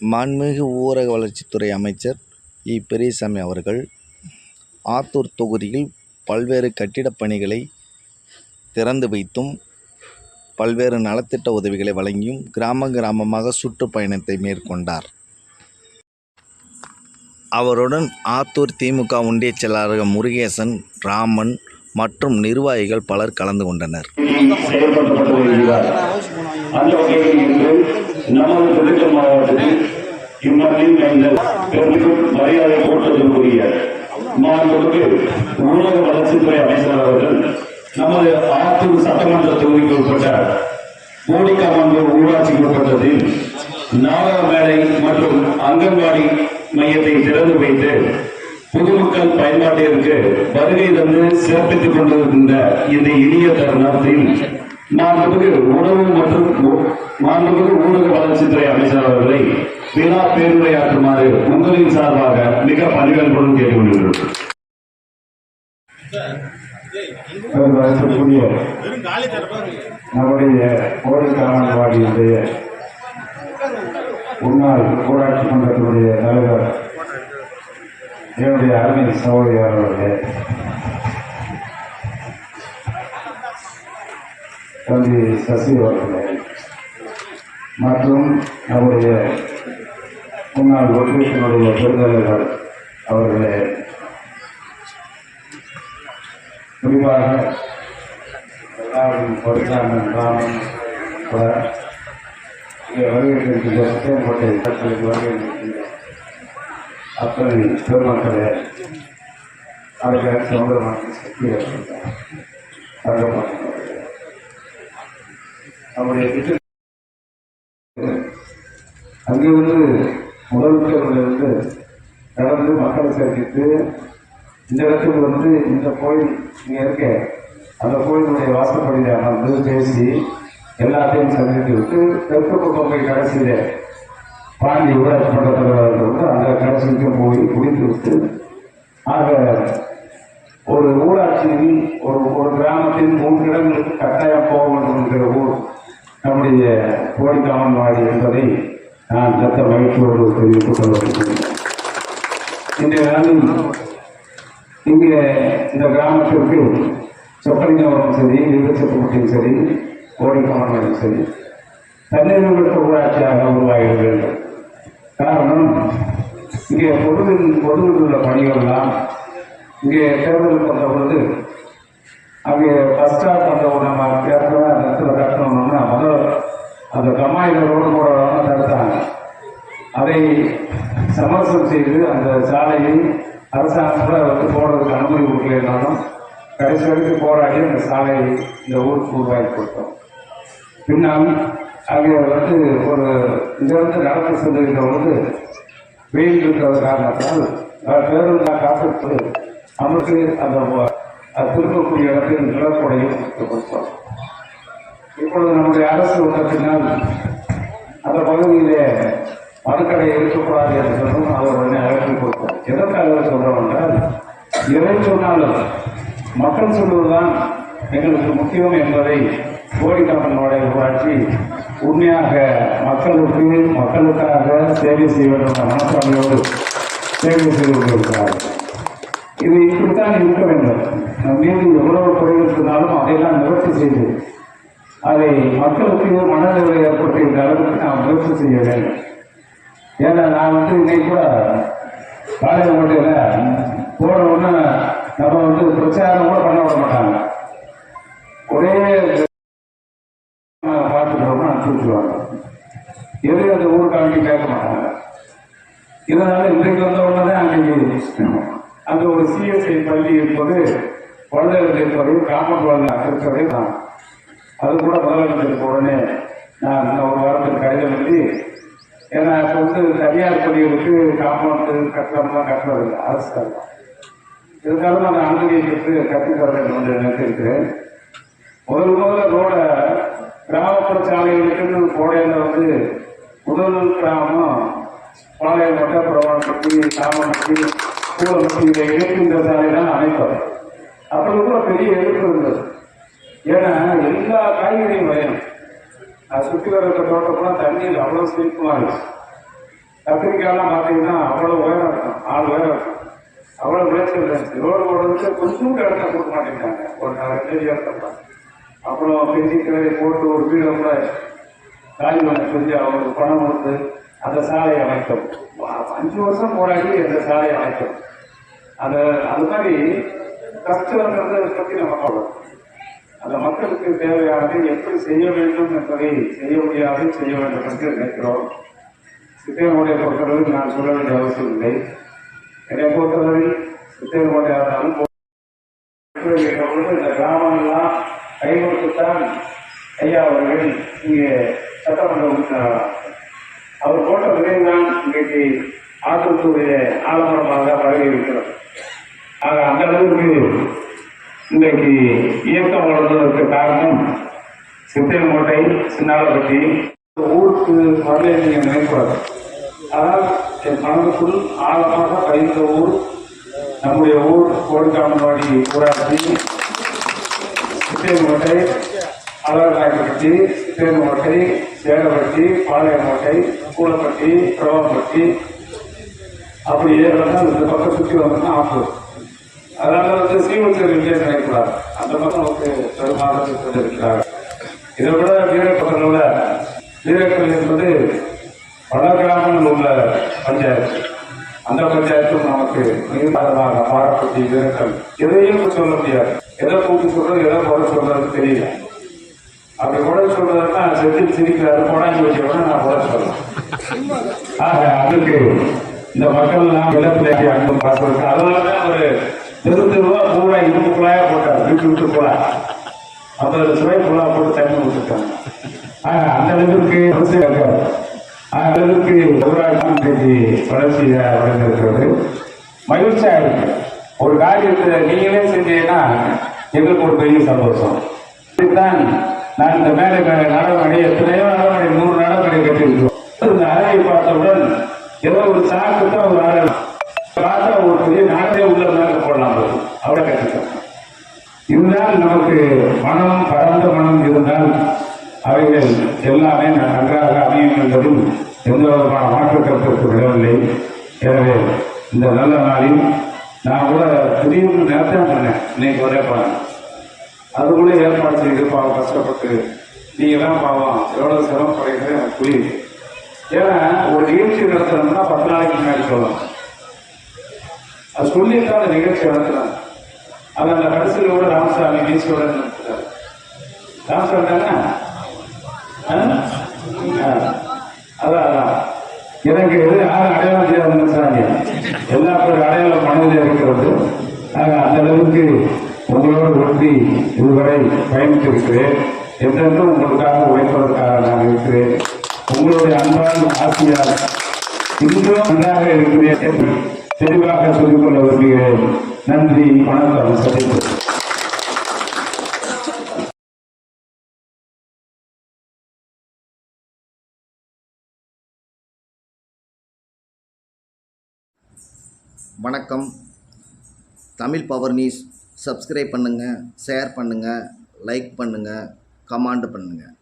மாண்புமிகு ஊரக வளர்ச்சித்துறை அமைச்சர் இ. பெரியசாமி அவர்கள் ஆத்தூர் தொகுதியில் பல்வேறு கட்டிடப் பணிகளை திறந்து வைத்தும் பல்வேறு நலத்திட்ட உதவிகளை வழங்கியும் கிராம கிராமமாக சுற்றுப்பயணத்தை மேற்கொண்டார். அவருடன் ஆத்தூர் திமுக ஒன்றிய செயலாளர் முருகேசன் ராமன் மற்றும் நிர்வாகிகள் பலர் கலந்து கொண்டனர். செயல்படுத்தப்பட்டு வருகிறார். அந்த வகையில் நமது மாவட்டத்தில் இம்மண்ணின் மைந்தர் பெருமிகும் மரியாதை போட்டதற்குரிய மாண்புமிகு ஊரக வளர்ச்சித்துறை அமைச்சர் அவர்கள் நமது ஆத்தூர் சட்டமன்ற தொகுதிக்கு உட்பட்ட கோடிக்காமந்தூர் ஊராட்சிக்கு உட்பட்டதில் நாடக மேடை மற்றும் அங்கன்வாடி மையத்தை திறந்து வைத்து பொதுமக்கள் பயன்பாட்டிற்கு வருகை தந்து சிறப்பித்துக் கொண்டிருக்கின்ற இந்த இனிய தருணத்தில் மாண்புமிகு உணவு மற்றும் நான் மாண்புமிகு ஊரக வளர்ச்சித்துறை அமைச்சர் அவர்களை விழா பேருரையாற்றுமாறு உங்களின் சார்பாக மிக பணிகளுடன் கேட்டுக்கொள்கிறோம் நம்முடைய கோடிக்காமன்வாடியுடைய முன்னாள் ஊராட்சி மன்றத்தினுடைய தலைவர் என்னுடைய அருமை சகோதரி அவர்களுடைய தம்பி சசி அவர்களே மற்றும் நம்முடைய முன்னாள் ஒன்றியத்தினுடைய பெருந்தலைவர் அவர்களே. குறிப்பாக எல்லாரும் பொருளாளர் ராமன் கூட இங்கே வருகின்ற சுத்தேன்போட்டை கட்டளைக்கு வருகின்ற அத்தனை பெருமக்களே அவர்கள் சமுதிரமாக சக்தி நம்முடைய வந்து அங்கிருந்து முதல்வர்களிலிருந்து நடந்து மக்களை சந்தித்து இந்த இடத்துல வந்து இந்த கோயில் இங்கே இருக்க அந்த கோயிலுடைய வாசப்படியில் அமர்ந்து பேசி எல்லாத்தையும் சந்தித்து விட்டு தெற்கு பக்கம் கடைசியில் பாண்டி ஊராட்சி மன்ற தலைவர் வந்து அந்த கடைசிக்கும் போய் குடித்து விட்டு ஆக ஒரு ஊராட்சியில் ஒரு ஒரு கிராமத்தில் மூன்று இடங்களுக்கு கட்டாயம் போக வேண்டும் என்கிற ஊர் நம்முடைய கோடிக்காமன்வாடி என்பதை நான் சத்த மகிழ்ச்சியோடு தெரிவித்துக் கொள்ள இன்றைய நாளில் இங்கே இந்த கிராமத்திற்கு சொப்பலிங்கவரம் சரி விருச்சப்பட்டியும் சரி கோடிக்காமன்வாடியும் சரி தண்ணீர் ஊராட்சியாக உருவாகிட வேண்டும். காரணம் இங்கே பொதுவில் பொதுவில் உள்ள பணிகள்லாம் இங்கே தேர்தல் வந்த பொழுது அங்கே ஃபர்ஸ்ட் ஸ்டாப் அந்த நம்ம ஏற்கனவே அந்த இடத்துல கட்டணும்னா முதல் அந்த கம்மாயில் ரோடு போடுறவங்க தடுத்தாங்க. அதை சமரசம் செய்து அந்த சாலையை அரசாங்கத்தில் வந்து போடுறதுக்கு அனுமதி கொடுக்கலனாலும் கடைசி வரைக்கும் போராடி அந்த சாலையை இந்த ஊருக்கு உருவாக்கி கொடுத்தோம். பின்னால் அங்கே வந்து ஒரு இங்கிருந்து நடந்து செல்லுகின்ற பொழுது வெயில் இருக்கிறது காரணத்தால் அஹ், பேருந்து காப்பிட்டு நமக்கு அந்த வ- திரும்பக்கூடிய இடத்தில் நிலப்படையும் கொடுத்தோம். இப்பொழுது நம்முடைய அரசு வந்த பின்னால் அந்த பகுதியிலே மதுக்கடை இருக்கக்கூடாது என்று சொல்லும் அவர் உடனே அழைப்பு கொடுத்தார். எதற்காக சொல்றோம் என்றால் எதை சொன்னாலும் மக்கள் சொல்வதுதான் எங்களுக்கு முக்கியம் என்பதை கோடிக்கணக்கனுடைய உருவாக்கி உண்மையாக மக்களுக்கு மக்களுக்காக சேவை செய்ய வேண்டும் என்ற மனப்பான்மையோடு சேவை செய்து கொண்டிருக்கிறார்கள். இது இப்படித்தான் இருக்க வேண்டும். நம் மீது எவ்வளவு குறைகள் இருந்தாலும் அதையெல்லாம் நிவர்த்தி செய்து அதை மக்களுக்கு மனநிலை ஏற்படுத்துகின்ற அளவுக்கு நாம் முயற்சி செய்ய வேண்டும் ஏன்னா நான் வந்து இன்னைக்கு கூட பாளையங்கோட்டையில் போன உடனே நம்ம வந்து பிரச்சாரம் கூட பண்ண விட மாட்டாங்க. ஒரே பார்த்துட்டோம்னா அனுப்பிச்சுடுவாங்க எதையும் அந்த ஊருக்காண்டி கேட்க மாட்டாங்க. இதனால இன்றைக்கு வந்த உடனே அன்றைக்கு அங்க ஒரு சிஎஸ்ஐ பள்ளி இருப்பது குழந்தைகள் இருப்பது காமன் குழந்தை இருக்கிறதே தான் அது கூட முதலமைச்சருக்கு உடனே நான் ஒரு வாரத்துக்கு கடிதம் எழுதி ஏன்னா இப்போ வந்து தனியார் பள்ளிகளுக்கு காம்பவுண்டு கட்டணம்லாம் கட்டுறது அரசு தான் இருந்தாலும் அந்த அனுமதியை பெற்று கற்றுத்தர வேண்டும் என்று நினைத்திருக்கிறேன். முதல் முதல்ல ரோட கிராமப்புற சாலைகளுக்குன்னு கோடையில் வந்து முதல் கிராமம் பாளையங்கோட்டை பற்றி காமப்பட்டி பற்றி இதை இணைக்கின்ற சாலை தான் அமைப்பது. அப்படி கூட பெரிய எதிர்ப்பு எல்லா காய்கறியும் வயணும் அது சுற்றி வர தோட்டம்லாம் தண்ணியில் அவ்வளோ செழிப்புமா இருக்கு கத்திரிக்காயெல்லாம் பார்த்தீங்கன்னா அவ்வளோ உயரம் இருக்கும். ஆள் உயரம் இருக்கும். அவ்வளோ விளைச்சல் இருந்துச்சு. ரோடு போடுறதுக்கு கொஞ்சம் இடத்த கொடுக்க மாட்டேங்கிறாங்க. ஒரு ரெண்டு அடி இடத்துல அப்புறம் பெஞ்சி கிளறி போட்டு ஒரு வீடை கூட காலி பண்ண செஞ்சு அவங்களுக்கு பணம் கொடுத்து அந்த சாலையை அமைத்தோம். அஞ்சு வருஷம் போராடி அந்த சாலையை அமைத்தோம். அந்த அது மாதிரி கஷ்டங்கிறத பற்றி நம்ம பார்க்கணும் அந்த மக்களுக்கு தேவையானது எப்படி செய்ய வேண்டும் என்பதை செய்ய முடியாது செய்ய வேண்டும் என்று நினைக்கிறோம். சித்தேனுடைய பொறுத்தவரை நான் சொல்ல வேண்டிய அவசியம் இல்லை. என்னை பொறுத்தவரை சித்தையனுடைய இருந்தாலும் இந்த கிராமங்கள்லாம் கைகொடுத்துத்தான் ஐயா அவர்கள் இங்கே சட்டமன்ற உறுப்பினராக அவர் போட்ட விதைதான் இன்றைக்கு ஆத்தூருடைய ஆலமரமாக பரவி இருக்கிறது. ஆக அந்த அளவுக்கு இன்றைக்கு இயக்கம் வளர்ந்ததற்கு காரணம் சித்திரங்கோட்டை சின்னாலப்பட்டி ஊருக்கு வரலை நீங்கள் நினைக்கூடாது ஆனால் என் மனதுக்குள் ஆழமாக பதிந்த ஊர் நம்முடைய ஊர் கோடிக்காமன்வாடி ஊராட்சி சித்திரங்கோட்டை அழகாயப்பட்டி சித்திரங்கோட்டை சேலப்பட்டி பாளையங்கோட்டை கூலப்பட்டி பிரபாப்பட்டி அப்படி ஏறலாம் இந்த பக்கம் சுற்றி வந்தோம்னா ஆஃபர் அதனால வந்து சீமத்தூர் இல்லையே நினைக்கூடாது அந்த பக்கம் நமக்கு பெரும்பாலும் இருக்கிறார் இதை விட வீரப்பத்தில் வீரக்கல் என்பது பல கிராமங்கள் உள்ள பஞ்சாயத்து. அந்த பஞ்சாயத்தும் நமக்கு நீர்வாதமாக மாறக்கூடிய வீரர்கள். எதையும் சொல்ல முடியாது. எதை கூட்டு சொல்றது எதை குறை சொல்றது தெரியல. அப்படி குறை சொல்றதுன்னா செத்து சிரிக்கிறாரு போனாங்க வச்சவன நான் குறை சொல்றேன். ஆக அதுக்கு இந்த மக்கள் எல்லாம் இழப்பிலேயே அன்பு பார்ப்பதற்கு அதனாலதான் ஒரு தெரு தெருவா பூரா இரும்பு குழாயா போட்டார். வீட்டு விட்டு குழா. ஐம்பது சுவை குழா போட்டு தண்ணி விட்டுட்டாங்க ஆக அந்த அளவுக்கு அவசியம் இருக்காது அந்த அளவுக்கு ஊராட்சி வளர்ச்சி அடைந்திருக்கிறது மகிழ்ச்சியா இருக்கு. ஒரு காரியத்தை நீங்களே செஞ்சீங்கன்னா எங்களுக்கு ஒரு பெரிய சந்தோஷம். இதுதான் நான் இந்த மேலே நடவடிக்கை எத்தனையோ நடவடிக்கை நூறு நடவடிக்கை கட்டியிருக்கோம் இந்த அறையை பார்த்தவுடன் ஏதோ ஒரு சாக்கு தான் ஒரு அறை பார்த்தா ஒரு பெரிய நாட்டே உள்ள மேலே போடலாம் அவரை அவ்வளோ கட்டிட்டோம் நமக்கு மனம் பரந்த மனம் இருந்தால் அவைகள் எல்லாமே நன்றாக அமையும் என்பதும் எந்த விதமான மாற்று கருத்திற்கு விடவில்லை. எனவே இந்த நல்ல நாளில் நான் கூட திடீர்னு நேரத்தை பண்ணேன் இன்னைக்கு ஒரே பாருங்க கூட ஏற்பாடு செய்து பாவம் கஷ்டப்பட்டு நீங்களாம் பாவம் எவ்வளவு சிரமப்படுகிறது எனக்கு புரியுது. ஏன்னா ஒரு நிகழ்ச்சி நடத்தணும்னா பத்து நாளைக்கு முன்னாடி சொல்லலாம் அது சொல்லித்தான் அந்த நிகழ்ச்சி நடத்துறாங்க அது அந்த கடைசியில் கூட ராமசாமி மீசியோட நடத்துறாரு ராமசாமி அதான் அதான். எனக்கு எது யாரும் அடையாளம் செய்யாத சாமி எல்லா பேரும் அடையாளம் மனதில் இருக்கிறது. ஆக அந்த அளவுக்கு உங்களோடு ஒட்டி இதுவரை பயணித்திருக்கிறேன். என்றென்றும் உங்களுக்காக உழைப்பதற்காக நான் இருக்கிறேன். உங்களுடைய அன்பான ஆசியார் இன்றும் நன்றாக இருக்கிறேன். தெளிவாக சொல்லிக்கொள்ள விரும்புகிறேன் நன்றி வணக்கம் சந்திப்பு வணக்கம். Tamil power news. சப்ஸ்கிரைப் பண்ணுங்கள் ஷேர் பண்ணுங்கள் லைக் பண்ணுங்கள் கமெண்ட் பண்ணுங்கள்